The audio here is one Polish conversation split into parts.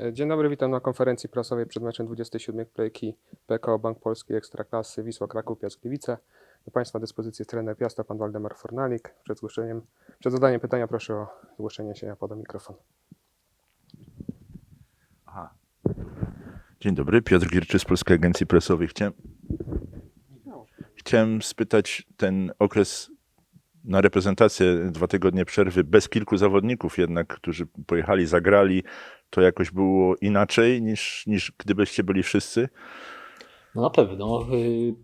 E, Dzień dobry, witam na konferencji prasowej przed meczem 27 kolejki PKO Bank Polski Ekstraklasy Wisła Kraków Piast Gliwice. Do Państwa dyspozycji trener Piasta, pan Waldemar Fornalik. Przed, zgłoszeniem, przed zadaniem pytania proszę o zgłoszenie się, ja podam mikrofon. Aha. Dzień dobry, Piotr Gierczy z Polskiej Agencji Prasowej. Chciałem, chciałem spytać, ten okres na reprezentację, dwa tygodnie przerwy, bez kilku zawodników jednak, którzy pojechali, zagrali, to jakoś było inaczej niż, niż gdybyście byli wszyscy? No na pewno y,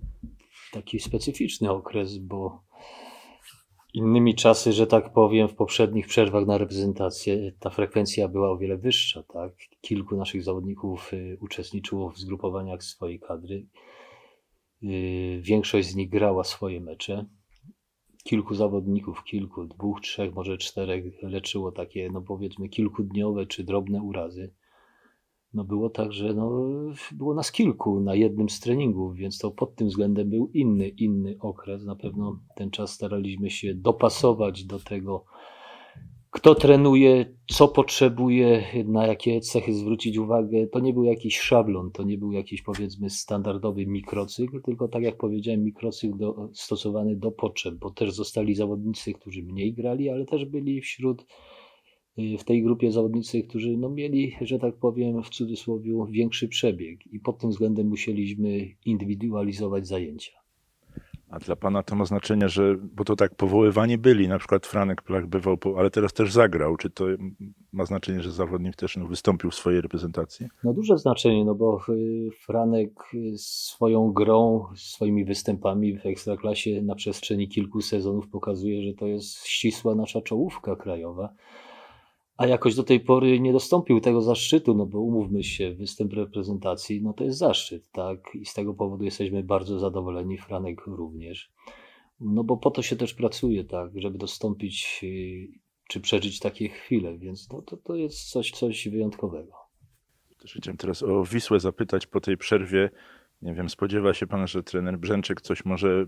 taki specyficzny okres, bo innymi czasy, że tak powiem, w poprzednich przerwach na reprezentację ta frekwencja była o wiele wyższa. Tak? Kilku naszych zawodników y, uczestniczyło w zgrupowaniach swojej kadry. Y, Większość z nich grała swoje mecze. Kilku zawodników, kilku, dwóch, trzech, może czterech leczyło takie, no powiedzmy, kilkudniowe czy drobne urazy. No było tak, że no, było nas kilku na jednym z treningów, więc to pod tym względem był inny, inny okres. Na pewno ten czas staraliśmy się dopasować do tego, kto trenuje, co potrzebuje, na jakie cechy zwrócić uwagę. To nie był jakiś szablon, to nie był jakiś powiedzmy standardowy mikrocykl, tylko tak jak powiedziałem, mikrocykl do, stosowany do potrzeb, bo też zostali zawodnicy, którzy mniej grali, ale też byli wśród y, w tej grupie zawodnicy, którzy no, mieli, że tak powiem, w cudzysłowie większy przebieg i pod tym względem musieliśmy indywidualizować zajęcia. A dla pana to ma znaczenie, że, bo to tak powoływani byli, na przykład Franek Plach bywał, ale teraz też zagrał. Czy to ma znaczenie, że zawodnik też no, wystąpił w swojej reprezentacji? No duże znaczenie, no bo y, Franek y, swoją grą, swoimi występami w Ekstraklasie na przestrzeni kilku sezonów pokazuje, że to jest ścisła nasza czołówka krajowa. A jakoś do tej pory nie dostąpił tego zaszczytu, no bo umówmy się, występ reprezentacji, no to jest zaszczyt, tak? I z tego powodu jesteśmy bardzo zadowoleni, Franek również. No bo po to się też pracuje, tak, żeby dostąpić y, czy przeżyć takie chwile, więc no to, to jest coś, coś wyjątkowego. Też chciałem teraz o Wisłę zapytać po tej przerwie. Nie wiem, spodziewa się pan, że trener Brzęczyk coś może,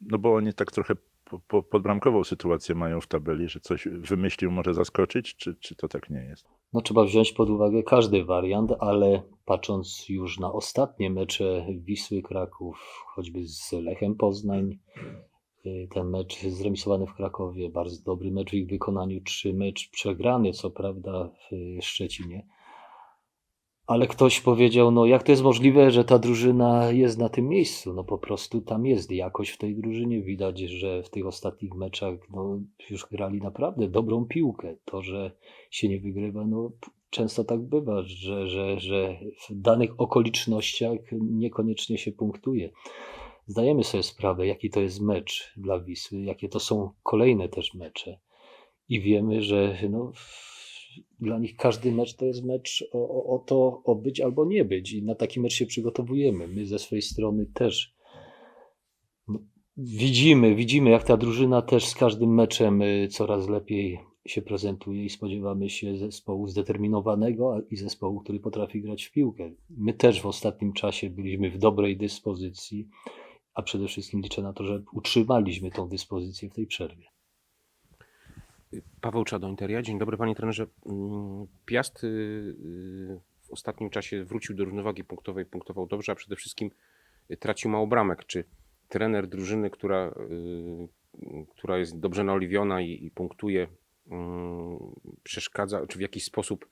no bo oni tak trochę po, po, podbramkową sytuację mają w tabeli, że coś wymyślił, może zaskoczyć, czy, czy to tak nie jest? No trzeba wziąć pod uwagę każdy wariant, ale patrząc już na ostatnie mecze Wisły Kraków, choćby z Lechem Poznań, y, ten mecz zremisowany w Krakowie, bardzo dobry mecz w ich wykonaniu, czy mecz przegrany, co prawda w Szczecinie. Ale ktoś powiedział, no jak to jest możliwe, że ta drużyna jest na tym miejscu? No po prostu tam jest jakość w tej drużynie. Widać, że w tych ostatnich meczach no, już grali naprawdę dobrą piłkę. To, że się nie wygrywa, no często tak bywa, że, że, że w danych okolicznościach niekoniecznie się punktuje. Zdajemy sobie sprawę, jaki to jest mecz dla Wisły, jakie to są kolejne też mecze. I wiemy, że no, dla nich każdy mecz to jest mecz o, o, o to, o być albo nie być. I na taki mecz się przygotowujemy. My ze swojej strony też widzimy, widzimy, jak ta drużyna też z każdym meczem y, coraz lepiej się prezentuje i spodziewamy się zespołu zdeterminowanego i zespołu, który potrafi grać w piłkę. My też w ostatnim czasie byliśmy w dobrej dyspozycji, a przede wszystkim liczę na to, że utrzymaliśmy tą dyspozycję w tej przerwie. Paweł Czado, Interia. Dzień dobry panie trenerze. Mm, Piast y, y, w ostatnim czasie wrócił do równowagi punktowej, punktował dobrze, a przede wszystkim y, tracił mało bramek. Czy trener drużyny, która, która jest dobrze naoliwiona i, i punktuje, mm, przeszkadza, czy w jakiś sposób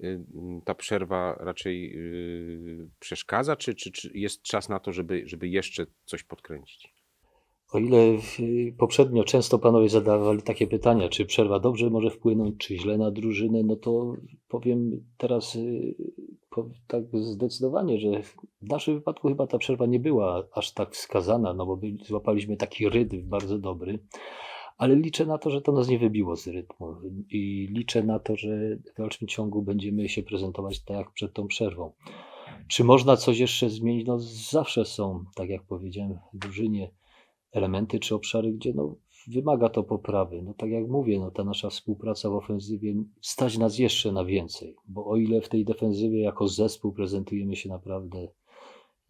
y, ta przerwa raczej przeszkadza, czy, czy, czy jest czas na to, żeby, żeby jeszcze coś podkręcić? O ile poprzednio często panowie zadawali takie pytania, czy przerwa dobrze może wpłynąć, czy źle na drużynę, no to powiem teraz y, tak zdecydowanie, że w naszym wypadku chyba ta przerwa nie była aż tak wskazana, no bo złapaliśmy taki rytm bardzo dobry, ale liczę na to, że to nas nie wybiło z rytmu i liczę na to, że w dalszym ciągu będziemy się prezentować tak jak przed tą przerwą. Czy można coś jeszcze zmienić? No zawsze są, tak jak powiedziałem, w drużynie elementy czy obszary, gdzie no, wymaga to poprawy. No tak jak mówię, no, ta nasza współpraca w ofensywie stać nas jeszcze na więcej, bo o ile w tej defensywie jako zespół prezentujemy się naprawdę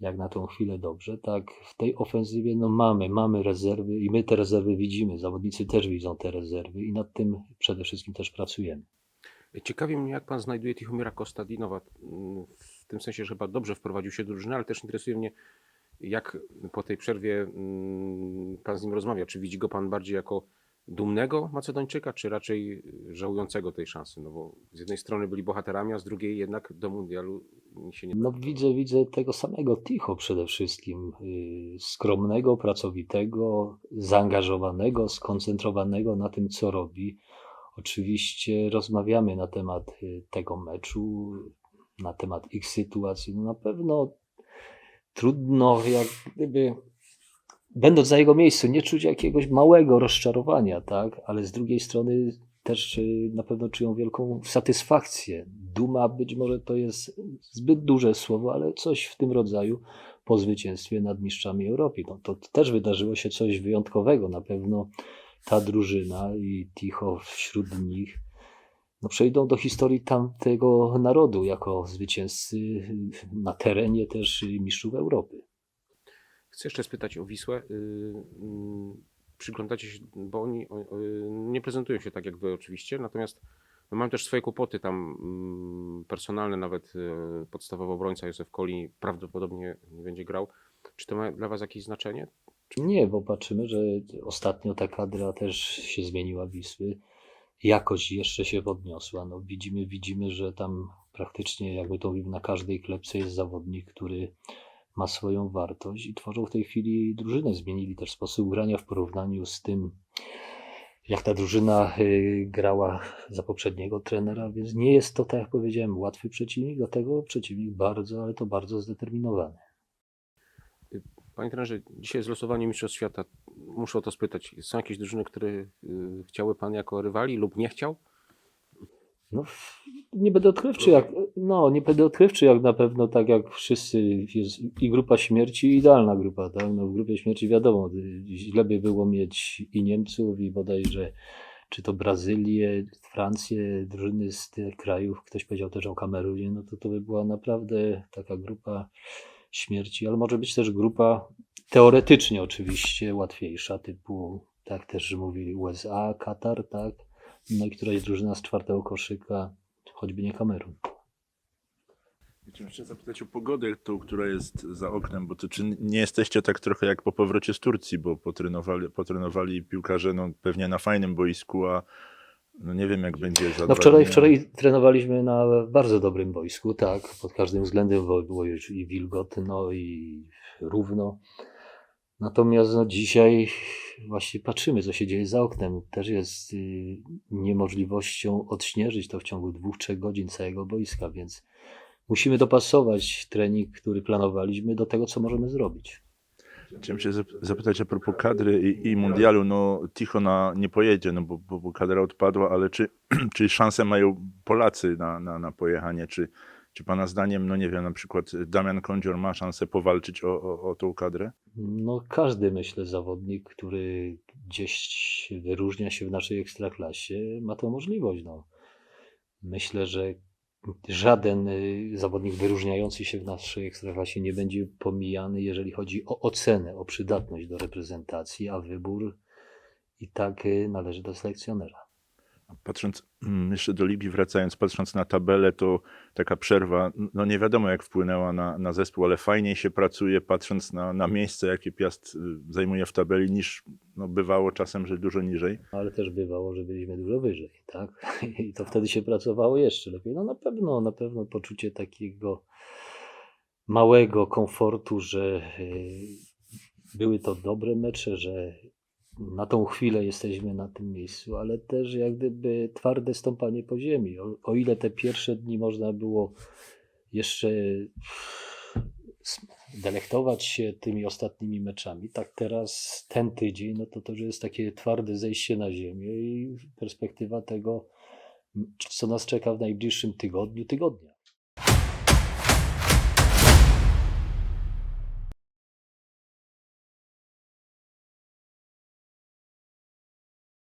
jak na tą chwilę dobrze, tak w tej ofensywie no mamy, mamy rezerwy i my te rezerwy widzimy, zawodnicy też widzą te rezerwy i nad tym przede wszystkim też pracujemy. Ciekawi mnie, jak pan znajduje Tichomira Kostadinowa, mm, w tym sensie, że chyba dobrze wprowadził się do drużyny, ale też interesuje mnie, jak po tej przerwie mm, pan z nim rozmawia. Czy widzi go pan bardziej jako dumnego Macedończyka, czy raczej żałującego tej szansy? No bo z jednej strony byli bohaterami, a z drugiej jednak do mundialu się nie... No widzę, widzę tego samego Ticho przede wszystkim. Yy, Skromnego, pracowitego, zaangażowanego, skoncentrowanego na tym, co robi. Oczywiście rozmawiamy na temat y, tego meczu, na temat ich sytuacji. No na pewno trudno, jak gdyby, będąc na jego miejscu, nie czuć jakiegoś małego rozczarowania, tak? Ale z drugiej strony też y, na pewno czują wielką satysfakcję. Duma być może to jest zbyt duże słowo, ale coś w tym rodzaju po zwycięstwie nad mistrzami Europy. No, to też wydarzyło się coś wyjątkowego. Na pewno ta drużyna i Ticho wśród nich no, przejdą do historii tamtego narodu jako zwycięzcy na terenie też mistrzów Europy. Chcę jeszcze spytać o Wisłę. Y, mm, Przyglądacie się, bo oni nie prezentują się tak jak wy oczywiście, natomiast no mam też swoje kłopoty tam mm, personalne, nawet y, podstawowy obrońca Józef Koli prawdopodobnie nie będzie grał. Czy to ma dla was jakieś znaczenie? Nie, bo patrzymy, że ostatnio ta kadra też się zmieniła Wisły. Jakość jeszcze się podniosła. No, widzimy, widzimy, że tam praktycznie, jakby to mówimy, na każdej klepce jest zawodnik, który ma swoją wartość i tworzą w tej chwili drużynę. Zmienili też sposób grania w porównaniu z tym, jak ta drużyna y, grała za poprzedniego trenera, więc nie jest to, tak jak powiedziałem, łatwy przeciwnik, dlatego przeciwnik bardzo, ale to bardzo zdeterminowany. Panie trenerze, dzisiaj jest losowanie Mistrzostw Świata. Muszę o to spytać. Są jakieś drużyny, które y, chciały pan jako rywali lub nie chciał? No, nie będę odkrywczy, jak, no, nie będę odkrywczy, jak na pewno tak jak wszyscy jest i grupa śmierci, idealna grupa, tak? No, w grupie śmierci wiadomo, źle by było mieć i Niemców, i bodajże czy to Brazylię, Francję, drużyny z tych krajów, ktoś powiedział też o Kamerunie, no to to by była naprawdę taka grupa śmierci, ale może być też grupa teoretycznie oczywiście łatwiejsza, typu, tak też mówili USA, Katar, tak? No i któraś drużyna z czwartego koszyka, choćby nie Kamerun. Chciałem jeszcze zapytać o pogodę, tą, która jest za oknem, bo to czy nie jesteście tak trochę jak po powrocie z Turcji, bo potrenowali, potrenowali piłkarze no, pewnie na fajnym boisku, a no nie wiem jak będzie za No wczoraj, wczoraj trenowaliśmy na bardzo dobrym boisku, tak, pod każdym względem, było już i wilgotno, i równo. Natomiast no, dzisiaj właśnie patrzymy, co się dzieje za oknem. Też jest y, niemożliwością odśnieżyć to w ciągu dwóch, trzech godzin całego boiska, więc musimy dopasować trening, który planowaliśmy, do tego, co możemy zrobić. Chciałem się zap- zapytać a propos kadry i, i mundialu. No Tichona nie pojedzie, no bo, bo, bo kadra odpadła, ale czy, czy szanse mają Polacy na, na, na pojechanie? Czy, czy pana zdaniem, no nie wiem, na przykład Damian Kądzior ma szansę powalczyć o, o, o tą kadrę? No, każdy, myślę, zawodnik, który gdzieś wyróżnia się w naszej ekstraklasie, ma tę możliwość. No. Myślę, że żaden y, zawodnik wyróżniający się w naszej ekstraklasie nie będzie pomijany, jeżeli chodzi o ocenę, o przydatność do reprezentacji, a wybór i tak y, należy do selekcjonera. Patrząc mm, jeszcze do ligi, wracając, patrząc na tabelę, to taka przerwa, no nie wiadomo jak wpłynęła na, na zespół, ale fajniej się pracuje, patrząc na, na miejsce, jakie Piast y, zajmuje w tabeli, niż no, bywało czasem, że dużo niżej. Ale też bywało, że byliśmy dużo wyżej, tak? I to wtedy się pracowało jeszcze lepiej. No na pewno, na pewno poczucie takiego małego komfortu, że y, były to dobre mecze, że na tą chwilę jesteśmy na tym miejscu, ale też jak gdyby twarde stąpanie po ziemi. O, o ile te pierwsze dni można było jeszcze delektować się tymi ostatnimi meczami, tak teraz ten tydzień, no to to już jest takie twarde zejście na ziemię i perspektywa tego, co nas czeka w najbliższym tygodniu, tygodnia.